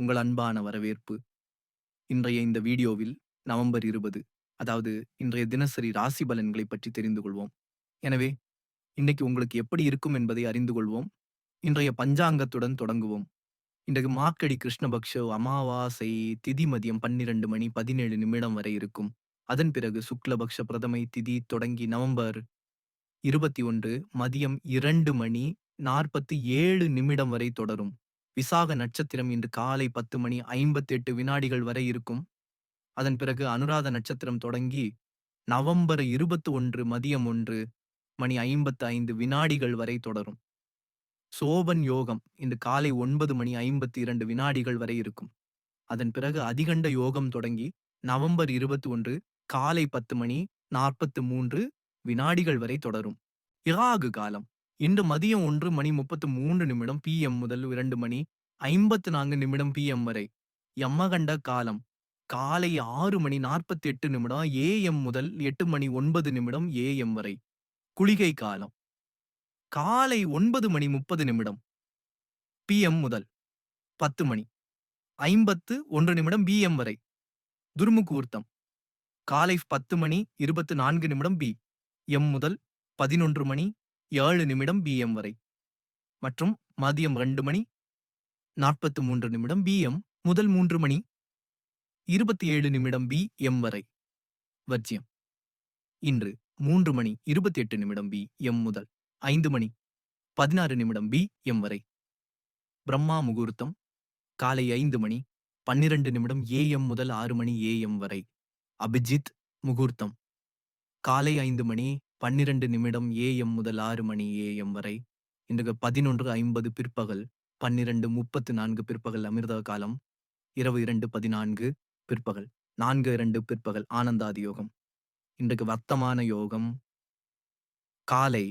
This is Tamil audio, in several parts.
உங்கள் அன்பான வரவேற்பு. இன்றைய இந்த வீடியோவில் நவம்பர் இருபது அதாவது இன்றைய தினசரி ராசி பலன்களை பற்றி தெரிந்து கொள்வோம். எனவே இன்னைக்கு உங்களுக்கு எப்படி இருக்கும் என்பதை அறிந்து கொள்வோம். இன்றைய பஞ்சாங்கத்துடன் தொடங்குவோம். இன்றைக்கு மாக்கடி கிருஷ்ணபக்ஷ அமாவாசை திதி மதியம் பன்னிரண்டு மணி பதினேழு நிமிடம் வரை இருக்கும். அதன் பிறகு சுக்லபக்ஷ பிரதமை திதி தொடங்கி நவம்பர் இருபத்தி ஒன்று மதியம் இரண்டு மணி நாற்பத்தி ஏழு நிமிடம் வரை தொடரும். விசாக நட்சத்திரம் இன்று காலை பத்து மணி ஐம்பத்தெட்டு வினாடிகள் வரை இருக்கும். அதன் பிறகு அனுராத நட்சத்திரம் தொடங்கி நவம்பர் இருபத்தி ஒன்று மதியம் ஒன்று மணி ஐம்பத்து ஐந்து வினாடிகள் வரை தொடரும். சோபன் யோகம் இன்று காலை ஒன்பது மணி ஐம்பத்தி இரண்டு வினாடிகள் வரை இருக்கும். அதன் பிறகு அதிகண்ட யோகம் தொடங்கி நவம்பர் இருபத்தி ஒன்று காலை பத்து மணி நாற்பத்து மூன்று வினாடிகள் வரை தொடரும். இராகு காலம். இன்று மதியம் ஒன்று மணி முப்பத்து மூன்று நிமிடம் பிஎம் முதல் இரண்டு மணி ஐம்பத்து நான்கு நிமிடம் பிஎம் வரை. யமகண்ட காலம்? காலை ஆறு மணி நாற்பத்தி எட்டு நிமிடம் ஏஎம் முதல் எட்டு மணி ஒன்பது நிமிடம் ஏஎம் வரை. குளிகை காலம்? காலை ஒன்பது மணி முப்பது நிமிடம் பிஎம் முதல் பத்து மணி ஐம்பத்து ஒன்று நிமிடம் பிஎம் வரை. துர்முகூர்த்தம்? காலை பத்து மணி இருபத்து நான்கு நிமிடம் பி எம் முதல் பதினொன்று மணி ஏழு நிமிடம் பிஎம் வரை. மற்றும் மதியம் ரெண்டு மணி நாற்பத்து மூன்று நிமிடம் பிஎம் முதல் மூன்று மணி இருபத்தி ஏழு நிமிடம் பி எம் வரை. வர்ஜியம் இன்று மூன்று மணி இருபத்தி எட்டு நிமிடம் பி எம் முதல் ஐந்து மணி பதினாறு நிமிடம் பி எம் வரை. பிரம்மா முகூர்த்தம் காலை ஐந்து மணி பன்னிரண்டு நிமிடம் ஏஎம் முதல் ஆறு மணி ஏஎம் வரை. அபிஜித் முகூர்த்தம் காலை ஐந்து மணி பன்னிரண்டு நிமிடம் ஏஎம் முதல் ஆறு மணி ஏஎம் வரை இன்று பதினொன்று ஐம்பது பிற்பகல் பன்னிரண்டு முப்பத்து நான்கு பிற்பகல் அமிர்த காலம் இரவு இரண்டு பதினான்கு பிற்பகல் நான்கு இரண்டு பிற்பகல் ஆனந்தாதி யோகம் இன்றைக்கு வர்த்தமான யோகம் காலை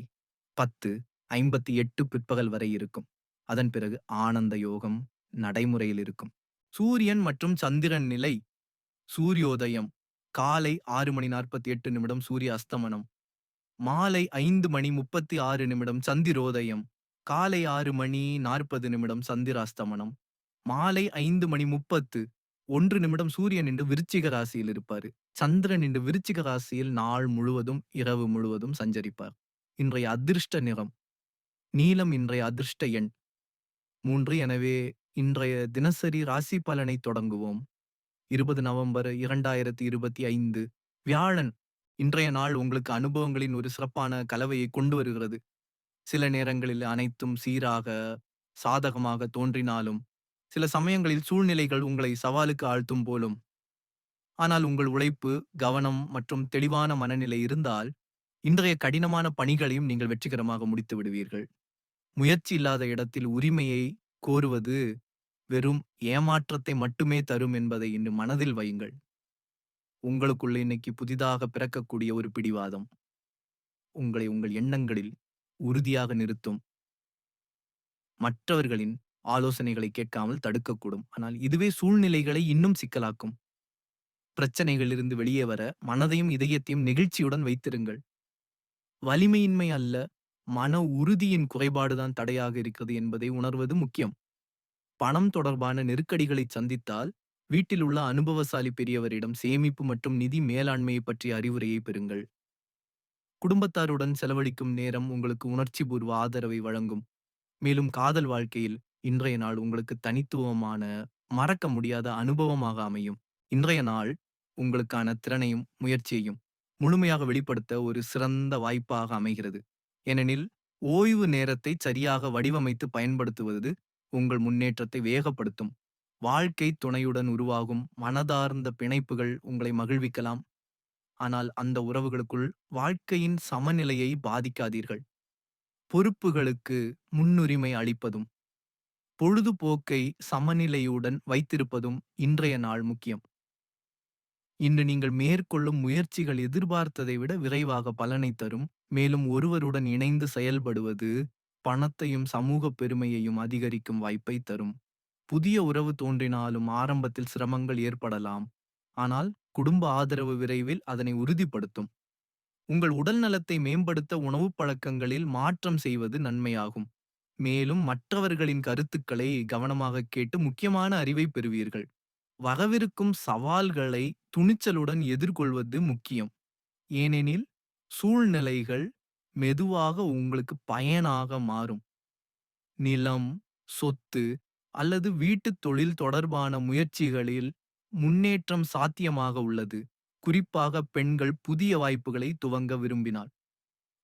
பத்து ஐம்பத்தி எட்டு பிற்பகல் வரை இருக்கும். அதன் பிறகு ஆனந்த யோகம் நடைமுறையில் இருக்கும். சூரியன் மற்றும் சந்திரன் நிலை சூரியோதயம் காலை ஆறு மணி நாற்பத்தி எட்டு நிமிடம் சூரிய அஸ்தமனம் மாலை ஐந்து மணி முப்பத்தி ஆறு நிமிடம் சந்திரோதயம் காலை ஆறு மணி நாற்பது நிமிடம் சந்திராஸ்தமனம் மாலை ஐந்து மணி முப்பத்து ஒன்று நிமிடம் சூரியன் என்று விருச்சிக ராசியில் இருப்பார். சந்திரன் என்று விருச்சிக ராசியில் நாள் முழுவதும் இரவு முழுவதும் சஞ்சரிப்பார். இன்றைய அதிர்ஷ்ட நிறம் நீலம் இன்றைய அதிர்ஷ்ட எண். மூன்று எனவே இன்றைய தினசரி ராசி பலனை தொடங்குவோம். இருபது நவம்பர் இரண்டாயிரத்தி இருபத்தி ஐந்து வியாழன் இன்றைய நாள் உங்களுக்கு அனுபவங்களின் ஒரு சிறப்பான கலவையை கொண்டு வருகிறது. சில நேரங்களில் அனைத்தும் சீராக சாதகமாக தோன்றினாலும் சில சமயங்களில் சூழ்நிலைகள் உங்களை சவாலுக்கு ஆழ்த்தும் போலும். ஆனால் உங்கள் உழைப்பு கவனம் மற்றும் தெளிவான மனநிலை இருந்தால் இன்றைய கடினமான பணிகளையும் நீங்கள் வெற்றிகரமாக முடித்து விடுவீர்கள். முயற்சி இல்லாத இடத்தில் உரிமையை கோருவது வெறும் ஏமாற்றத்தை மட்டுமே தரும் என்பதை இன்று மனதில் வையுங்கள். உங்களுக்குள்ள இன்னைக்கு புதிதாக பிறக்கக்கூடிய ஒரு பிடிவாதம். உங்களை உங்கள் எண்ணங்களில் உறுதியாக நிறுத்தும். மற்றவர்களின் ஆலோசனைகளை கேட்காமல் தடுக்கக்கூடும். ஆனால் இதுவே சூழ்நிலைகளை இன்னும் சிக்கலாக்கும். பிரச்சனைகளிலிருந்து வெளியே வர மனதையும் இதயத்தையும் நெகிழ்ச்சியுடன் வைத்திருங்கள். வலிமையின்மை அல்ல மன உறுதியின் குறைபாடுதான் தடையாக இருக்கிறது என்பதை உணர்வது முக்கியம். பணம் தொடர்பான நெருக்கடிகளை சந்தித்தால் வீட்டில் உள்ள அனுபவசாலி பெரியவரிடம் சேமிப்பு மற்றும் நிதி மேலாண்மையை பற்றிய அறிவுரையை பெறுங்கள். குடும்பத்தாருடன் செலவழிக்கும் நேரம் உங்களுக்கு உணர்ச்சிபூர்வ ஆதரவை வழங்கும். மேலும் காதல் வாழ்க்கையில் இன்றைய நாள் உங்களுக்கு தனித்துவமான மறக்க முடியாத அனுபவமாக அமையும். இன்றைய நாள் உங்களுக்கான திறனையும் முயற்சியையும் முழுமையாக வெளிப்படுத்த ஒரு சிறந்த வாய்ப்பாக அமைகிறது. ஏனெனில் ஓய்வு நேரத்தை சரியாக வடிவமைத்து பயன்படுத்துவது உங்கள் முன்னேற்றத்தை வேகப்படுத்தும். வாழ்க்கை துணையுடன் உருவாகும் மனதார்ந்த பிணைப்புகள் உங்களை மகிழ்விக்கலாம். ஆனால் அந்த உறவுகளுக்குள் வாழ்க்கையின் சமநிலையை பாதிக்காதீர்கள். பொறுப்புகளுக்கு முன்னுரிமை அளிப்பதும் பொழுதுபோக்கை சமநிலையுடன் வைத்திருப்பதும் இன்றைய நாள் முக்கியம். இன்று நீங்கள் மேற்கொள்ளும் முயற்சிகள் எதிர்பார்த்ததை விட விரைவாக பலனை தரும். மேலும் ஒருவருடன் இணைந்து செயல்படுவது பணத்தையும் சமூக பெருமையையும் அதிகரிக்கும் வாய்ப்பை தரும். புதிய உறவு தோன்றினாலும் ஆரம்பத்தில் சிரமங்கள் ஏற்படலாம் ஆனால் குடும்ப ஆதரவு விரைவில் அதனை உறுதிப்படுத்தும் உங்கள் உடல் நலத்தை மேம்படுத்த உணவுப் பழக்கங்களில் மாற்றம் செய்வது நன்மையாகும் மேலும் மற்றவர்களின் கருத்துக்களை கவனமாக கேட்டு முக்கியமான அறிவை பெறுவீர்கள். வரவிருக்கும் சவால்களை துணிச்சலுடன் எதிர்கொள்வது முக்கியம். ஏனெனில் சூழ்நிலைகள் மெதுவாக உங்களுக்கு பயனாக மாறும். நிலம், சொத்து அல்லது வீட்டுத் தொழில் தொடர்பான முயற்சிகளில் முன்னேற்றம் சாத்தியமாக உள்ளது. குறிப்பாக பெண்கள் புதிய வாய்ப்புகளை துவங்க விரும்பினால்.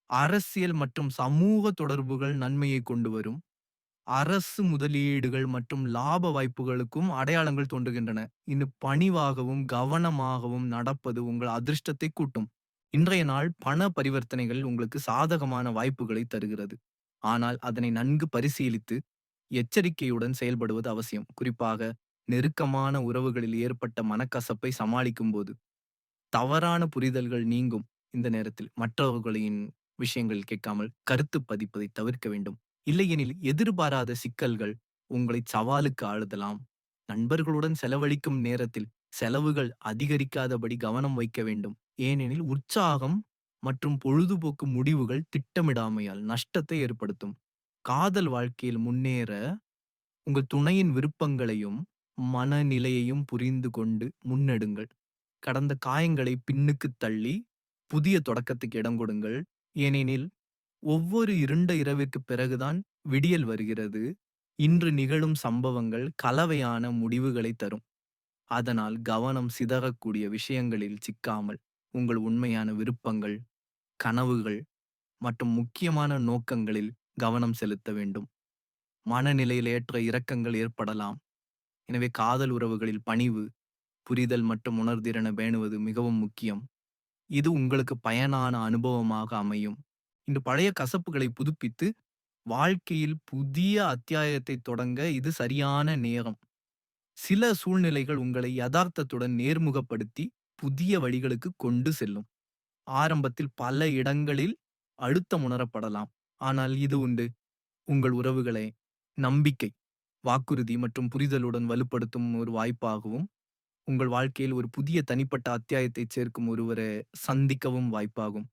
அரசியல் மற்றும் சமூக தொடர்புகள் நன்மையை கொண்டு வரும். அரசு முதலீடுகள் மற்றும் லாப வாய்ப்புகளுக்கும் அடையாளங்கள் தோன்றுகின்றன. இன்னும் பணிவாகவும் கவனமாகவும் நடப்பது உங்கள் அதிர்ஷ்டத்தை கூட்டும். இன்றைய நாள் பண பரிவர்த்தனைகள் உங்களுக்கு சாதகமான வாய்ப்புகளை தருகிறது. ஆனால் அதனை நன்கு பரிசீலித்து எச்சரிக்கையுடன் செயல்படுவது அவசியம். குறிப்பாக நெருக்கமான உறவுகளில் ஏற்பட்ட மனக்கசப்பை சமாளிக்கும் போது. தவறான புரிதல்கள் நீங்கும் இந்த நேரத்தில் மற்றவர்களின் விஷயங்கள் கேட்காமல் கருத்து பதிப்பதை தவிர்க்க வேண்டும். இல்லையெனில் எதிர்பாராத சிக்கல்கள் உங்களை சவாலுக்கு ஆழுதலாம் நண்பர்களுடன் செலவழிக்கும் நேரத்தில் செலவுகள் அதிகரிக்காதபடி கவனம் வைக்க வேண்டும். ஏனெனில் உற்சாகம் மற்றும் பொழுதுபோக்கு முடிவுகள் திட்டமிடாமையால் நஷ்டத்தை ஏற்படுத்தும். காதல் வாழ்க்கையில் முன்னேற உங்கள் துணையின் விருப்பங்களையும் மனநிலையையும் புரிந்து கொண்டு முன்னெடுங்கள். கடந்த காயங்களை பின்னுக்குத் தள்ளி புதிய தொடக்கத்துக்கு இடம் கொடுங்கள். ஏனெனில் ஒவ்வொரு இருண்ட இரவிற்குப் பிறகுதான் விடியல் வருகிறது. இன்று நிகழும் சம்பவங்கள் கலவையான முடிவுகளைத் தரும். அதனால் கவனம் சிதறக்கூடிய விஷயங்களில் சிக்காமல் உங்கள் உண்மையான விருப்பங்கள், கனவுகள் மற்றும் முக்கியமான நோக்கங்களில் கவனம் செலுத்த வேண்டும். மனநிலையில் ஏற்ற இரக்கங்கள் ஏற்படலாம். எனவே காதல் உறவுகளில் பணிவு, புரிதல் மற்றும் உணர்திறனை பேணுவது மிகவும் முக்கியம். இது உங்களுக்கு பயனான அனுபவமாக அமையும். இன்று பழைய கசப்புகளை புதுப்பித்து வாழ்க்கையில் புதிய அத்தியாயத்தை தொடங்க இது சரியான நேரம். சில சூழ்நிலைகள் உங்களை யதார்த்தத்துடன் நேர்முகப்படுத்தி புதிய வழிகளுக்கு கொண்டு செல்லும். ஆரம்பத்தில் பல இடங்களில் அழுத்தம் உணரப்படலாம். ஆனால் இது உண்டு. உங்கள் உறவுகளை நம்பிக்கை, வாக்குறுதி மற்றும் புரிதலுடன் வலுப்படுத்தும் ஒரு வாய்ப்பாகவும், உங்கள் வாழ்க்கையில் ஒரு புதிய தனிப்பட்ட அத்தியாயத்தைச் சேர்க்கும் ஒருவரை சந்திக்கவும் வாய்ப்பாகும்.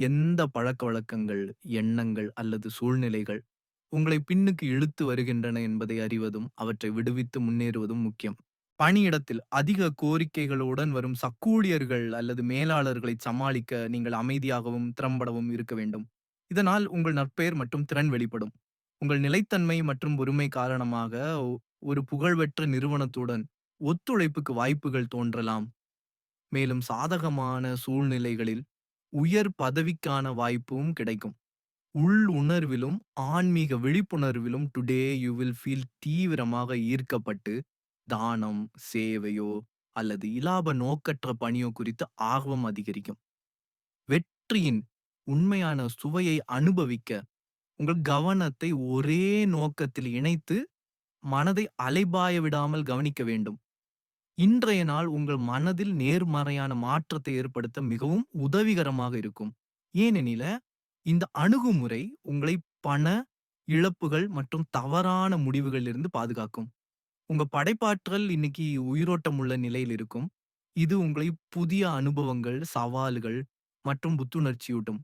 எந்த பழக்கவழக்கங்கள், எண்ணங்கள் அல்லது சூழ்நிலைகள் உங்களை பின்னுக்கு இழுத்து வருகின்றன என்பதை அறிவதும், அவற்றை விடுவித்து முன்னேறுவதும் முக்கியம். பணியிடத்தில் அதிக கோரிக்கைகளுடன் வரும் சக்கூழியர்கள் அல்லது மேலாளர்களைச் சமாளிக்க நீங்கள் அமைதியாகவும், திறம்படவும் இருக்க வேண்டும். இதனால் உங்கள் நற்பெயர் மற்றும் திறன் வெளிப்படும். உங்கள் நிலைத்தன்மை மற்றும் பொறுமை காரணமாக ஒரு புகழ்பெற்ற நிறுவனத்துடன் ஒத்துழைப்புக்கு வாய்ப்புகள் தோன்றலாம். மேலும் சாதகமான சூழ்நிலைகளில் உயர் பதவிக்கான வாய்ப்பும் கிடைக்கும். உள் உணர்விலும், ஆன்மீக விழிப்புணர்விலும் டுடே யூ வில் ஃபீல் தீவிரமாக ஈர்க்கப்பட்டு, தானம், சேவையோ அல்லது இலாப நோக்கற்ற பணியோ குறித்து ஆர்வம் அதிகரிக்கும். வெற்றியின் உண்மையான சுவையை அனுபவிக்க, உங்கள் கவனத்தை ஒரே நோக்கத்தில் இணைத்து, மனதை அலைபாய விடாமல் கவனிக்க வேண்டும். இன்றைய நாள் உங்கள் மனதில் நேர்மறையான மாற்றத்தை ஏற்படுத்த மிகவும் உதவிகரமாக இருக்கும். ஏனெனில, இந்த அணுகுமுறை உங்களை பண இழப்புகள் மற்றும் தவறான முடிவுகளிலிருந்து பாதுகாக்கும். உங்க படைப்பாற்றல் இன்னைக்கு உயிரோட்டம் உள்ள நிலையில் இருக்கும். இது உங்களை புதிய அனுபவங்கள், சவால்கள் மற்றும் புத்துணர்ச்சியூட்டும்.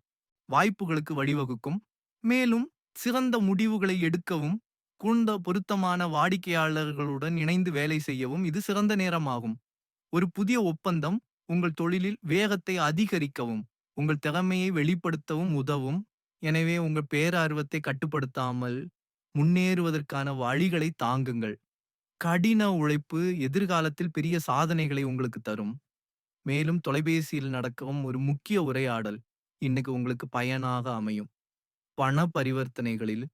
வாய்ப்புகளுக்கு வழிவகுக்கும். மேலும் சிறந்த முடிவுகளை எடுக்கவும், குந்த பொருத்தமான வாடிக்கையாளர்களுடன் இணைந்து வேலை செய்யவும் இது சிறந்த நேரமாகும். ஒரு புதிய ஒப்பந்தம் உங்கள் தொழிலில் வேகத்தை அதிகரிக்கவும், உங்கள் திறமையை வெளிப்படுத்தவும் உதவும். எனவே உங்கள் பேரார்வத்தை கட்டுப்படுத்தாமல் முன்னேறுவதற்கான வழிகளை தாங்குங்கள். கடின உழைப்பு எதிர்காலத்தில் பெரிய சாதனைகளை உங்களுக்கு தரும். மேலும் தொலைபேசியில் நடக்கும் ஒரு முக்கிய உரையாடல் இன்னைக்கு உங்களுக்கு பயனாக அமையும். பண பரிவர்த்தனைகளில்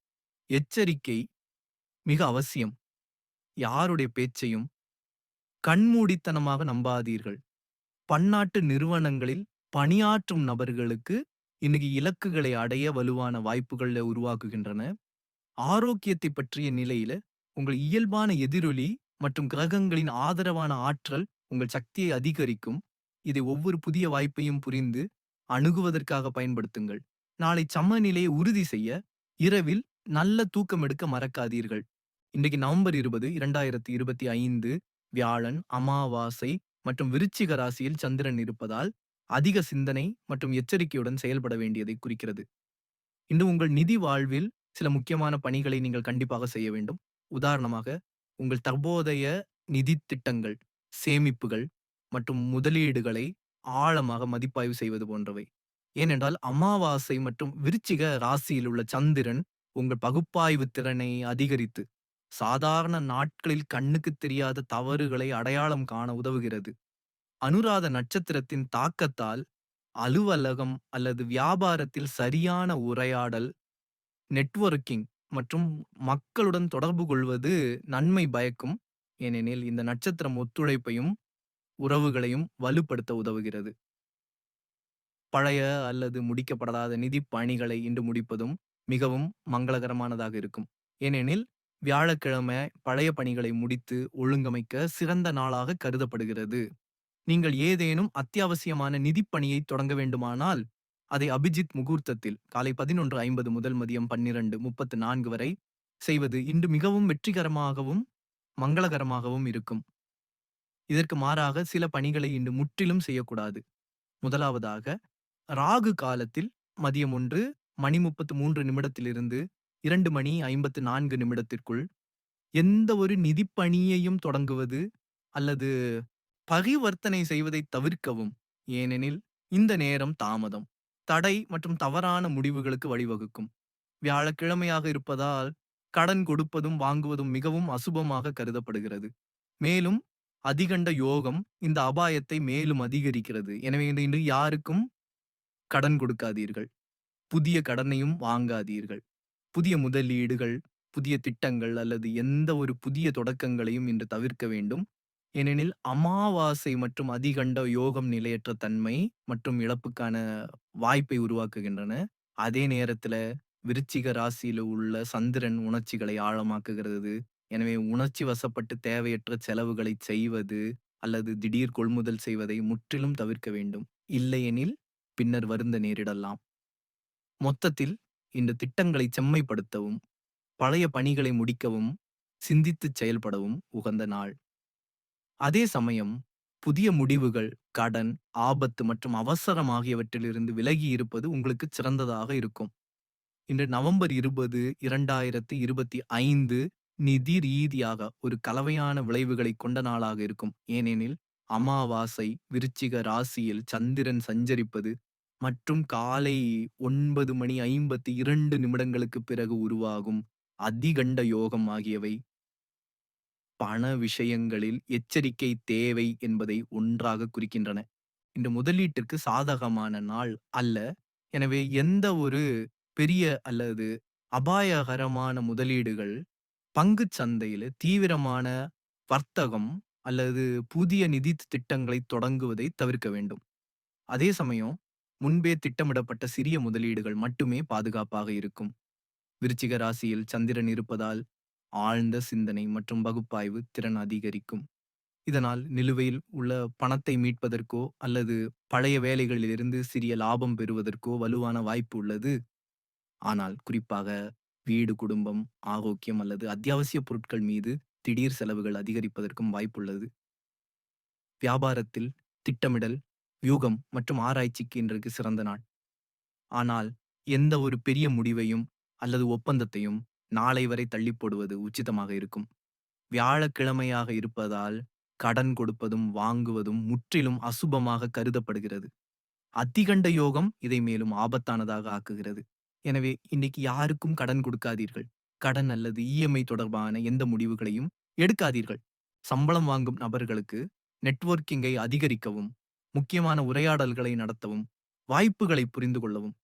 எச்சரிக்கை மிக அவசியம். யாருடைய பேச்சையும் கண்மூடித்தனமாக நம்பாதீர்கள். பன்னாட்டு நிறுவனங்களில் பணியாற்றும் நபர்களுக்கு இன்னைக்கு இலக்குகளை அடைய வலுவான வாய்ப்புகளை உருவாக்குகின்றன. ஆரோக்கியத்தை பற்றிய நிலையில உங்கள் இயல்பான எதிரொலி மற்றும் கிரகங்களின் ஆதரவான ஆற்றல் உங்கள் சக்தியை அதிகரிக்கும். இதை ஒவ்வொரு புதிய வாய்ப்பையும் புரிந்து அணுகுவதற்காக பயன்படுத்துங்கள். நாளை சமநிலையை உறுதி செய்ய இரவில் நல்ல தூக்கம் எடுக்க மறக்காதீர்கள். இன்றைக்கு நவம்பர் 20, 2025 வியாழன், அமாவாசை மற்றும் விருச்சிக ராசியில் சந்திரன் இருப்பதால் அதிக சிந்தனை மற்றும் எச்சரிக்கையுடன் செயல்பட வேண்டியதை குறிக்கிறது. இன்று உங்கள் நிதி வாழ்வில் சில முக்கியமான பணிகளை நீங்கள் கண்டிப்பாக செய்ய வேண்டும். உதாரணமாக, உங்கள் தற்போதைய நிதி திட்டங்கள், சேமிப்புகள் மற்றும் முதலீடுகளை ஆழமாக மதிப்பாய்வு செய்வது போன்றவை. ஏனென்றால், அமாவாசை மற்றும் விருச்சிக ராசியில் உள்ள சந்திரன் உங்கள் பகுப்பாய்வு திறனை அதிகரித்து, சாதாரண நாட்களில் கண்ணுக்குத் தெரியாத தவறுகளை அடையாளம் காண உதவுகிறது. அனுராத நட்சத்திரத்தின் தாக்கத்தால் அலுவலகம் அல்லது வியாபாரத்தில் சரியான உரையாடல், நெட்வொர்க்கிங் மற்றும் மக்களுடன் தொடர்பு கொள்வது நன்மை பயக்கும். ஏனெனில், இந்த நட்சத்திரம் ஒத்துழைப்பையும், உறவுகளையும் வலுப்படுத்த உதவுகிறது. பழைய அல்லது முடிக்கப்படாத நிதிப் பணிகளை இன்று முடிப்பதும் மிகவும் மங்களகரமானதாக இருக்கும். ஏனெனில், வியாழக்கிழமை பழைய பணிகளை முடித்து ஒழுங்கமைக்க சிறந்த நாளாக கருதப்படுகிறது. நீங்கள் ஏதேனும் அத்தியாவசியமான நிதிப் பணியை தொடங்க வேண்டுமானால், அதை அபிஜித் முகூர்த்தத்தில் காலை 11:50 முதல் மதியம் 12:34 வரை செய்வது இன்று மிகவும் வெற்றிகரமாகவும், மங்களகரமாகவும் இருக்கும். இதற்கு மாறாக சில பணிகளை இன்று முற்றிலும் செய்யக்கூடாது. முதலாவதாக, ராகு காலத்தில் மதியம் ஒன்று மணி 33 நிமிடத்திலிருந்து இரண்டு மணி 54 நிமிடத்திற்குள் எந்த ஒரு நிதிப்பணியையும் தொடங்குவது அல்லது பரிவர்த்தனை செய்வதை தவிர்க்கவும். ஏனெனில், இந்த நேரம் தாமதம், தடை மற்றும் தவறான முடிவுகளுக்கு வழிவகுக்கும். வியாழக்கிழமையாக இருப்பதால், கடன் கொடுப்பதும் வாங்குவதும் மிகவும் அசுபமாக கருதப்படுகிறது. மேலும், அதிகண்ட யோகம் இந்த அபாயத்தை மேலும் அதிகரிக்கிறது. எனவே இன்று யாருக்கும் கடன் கொடுக்காதீர்கள். புதிய கடனையும் வாங்காதீர்கள். புதிய முதலீடுகள், புதிய திட்டங்கள் அல்லது எந்த ஒரு புதிய தொடக்கங்களையும் இன்று தவிர்க்க வேண்டும். ஏனெனில், அமாவாசை மற்றும் அதிகண்ட யோகம் நிலையற்ற தன்மை மற்றும் இழப்புக்கான வாய்ப்பை உருவாக்குகின்றன. அதே நேரத்துல விருச்சிக ராசியில உள்ள சந்திரன் உணர்ச்சிகளை ஆழமாக்குகிறது. எனவே, உணர்ச்சி வசப்பட்டு தேவையற்ற செலவுகளை செய்வது அல்லது திடீர் கொள்முதல் செய்வதை முற்றிலும் தவிர்க்க வேண்டும். இல்லையெனில், பின்னர் வருந்த நேரிடலாம். மொத்தத்தில், இந்த திட்டங்களை செம்மைப்படுத்தவும், பழைய பணிகளை முடிக்கவும், சிந்தித்துச் செயல்படவும் உகந்த நாள். அதே சமயம், புதிய முடிவுகள், கடன், ஆபத்து மற்றும் அவசரம் ஆகியவற்றிலிருந்து விலகி இருப்பது உங்களுக்கு சிறந்ததாக இருக்கும். இன்று நவம்பர் 20, 2025 நிதி ரீதியாக ஒரு கலவையான விளைவுகளைக் கொண்ட நாளாக இருக்கும். ஏனெனில், அமாவாசை விருச்சிக ராசியில் சந்திரன் சஞ்சரிப்பது மற்றும் காலை ஒன்பது மணி 52 நிமிடங்களுக்குப் பிறகு உருவாகும் அதிகண்ட யோகம் ஆகியவை பண விஷயங்களில் எச்சரிக்கை தேவை என்பதை ஒன்றாகக் குறிக்கின்றன. இந்த முதலீட்டிற்கு சாதகமான நாள் அல்ல. எனவே, எந்த ஒரு பெரிய அல்லது அபாயகரமான முதலீடுகள், பங்குச் சந்தையில தீவிரமான வர்த்தகம் அல்லது புதிய நிதி திட்டங்களைத் தொடங்குவதைத் தவிர்க்க வேண்டும். அதே சமயம், முன்பே திட்டமிடப்பட்ட சிறிய முதலீடுகள் மட்டுமே பாதுகாப்பாக இருக்கும். விருச்சிக ராசியில் சந்திரன் இருப்பதால், ஆழ்ந்த சிந்தனை மற்றும் பகுப்பாய்வு திறன் அதிகரிக்கும். இதனால், நிலுவையில் உள்ள பணத்தை மீட்பதற்கோ அல்லது பழைய வேலைகளிலிருந்து சிறிய லாபம் பெறுவதற்கோ வலுவான வாய்ப்பு உள்ளது. ஆனால், குறிப்பாக வீடு, குடும்பம், ஆரோக்கியம் அல்லது அத்தியாவசிய பொருட்கள் மீது திடீர் செலவுகள் அதிகரிப்பதற்கும் வாய்ப்புள்ளது. வியாபாரத்தில் திட்டமிடல், வியூகம் மற்றும் ஆராய்ச்சிக்கு இன்றைக்கு சிறந்த நாள். ஆனால், எந்த ஒரு பெரிய முடிவையும் அல்லது ஒப்பந்தத்தையும் நாளை வரை தள்ளிப் போடுவது உச்சிதமாக இருக்கும். வியாழக்கிழமையாக இருப்பதால், கடன் கொடுப்பதும், வாங்குவதும் முற்றிலும் அசுபமாக கருதப்படுகிறது. அதிகண்ட யோகம் இதை மேலும் ஆபத்தானதாக ஆக்குகிறது. எனவே, இன்னைக்கு யாருக்கும் கடன் கொடுக்காதீர்கள். கடன் அல்லது இ.எம்.ஐ தொடர்பான எந்த முடிவுகளையும் எடுக்காதீர்கள். சம்பளம் வாங்கும் நபர்களுக்கு நெட்வொர்க்கிங்கை அதிகரிக்கவும், முக்கியமான உரையாடல்களை நடத்தவும், வாய்ப்புகளை புரிந்து கொள்ளவும்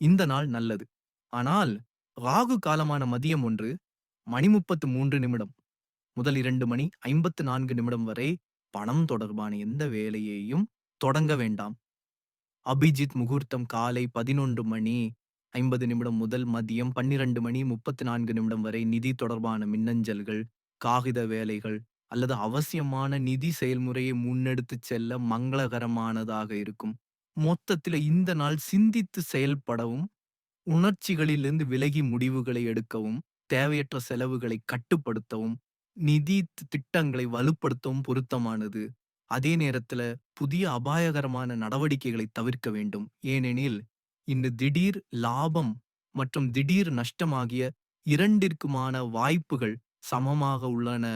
இந்த நாள் நல்லது. ஆனால், ராகு காலமான மதியம் ஒன்று மணி 33 நிமிடம் முதல் இரண்டு மணி 54 நிமிடம் வரை பணம் தொடர்பான எந்த வேலையையும் தொடங்க வேண்டாம். அபிஜித் முகூர்த்தம் காலை 11 மணி 50 நிமிடம் முதல் மதியம் 12 மணி 34 நிமிடம் வரை நிதி தொடர்பான மின்னஞ்சல்கள், காகித வேலைகள் அல்லது அவசியமான நிதி செயல்முறையை முன்னெடுத்துச் செல்ல மங்களகரமானதாக இருக்கும். மொத்தத்தில இந்த நாள் சிந்தித்து செயல்படவும், உணர்ச்சிகளிலிருந்து விலகி முடிவுகளை எடுக்கவும், தேவையற்ற செலவுகளை கட்டுப்படுத்தவும், நிதி திட்டங்களை வலுப்படுத்தவும் பொருத்தமானது. அதே நேரத்தில் புதிய அபாயகரமான நடவடிக்கைகளை தவிர்க்க வேண்டும். ஏனெனில், இந்த திடீர் லாபம் மற்றும் திடீர் நஷ்டம் ஆகிய இரண்டிற்குமான வாய்ப்புகள் சமமாக உள்ளன.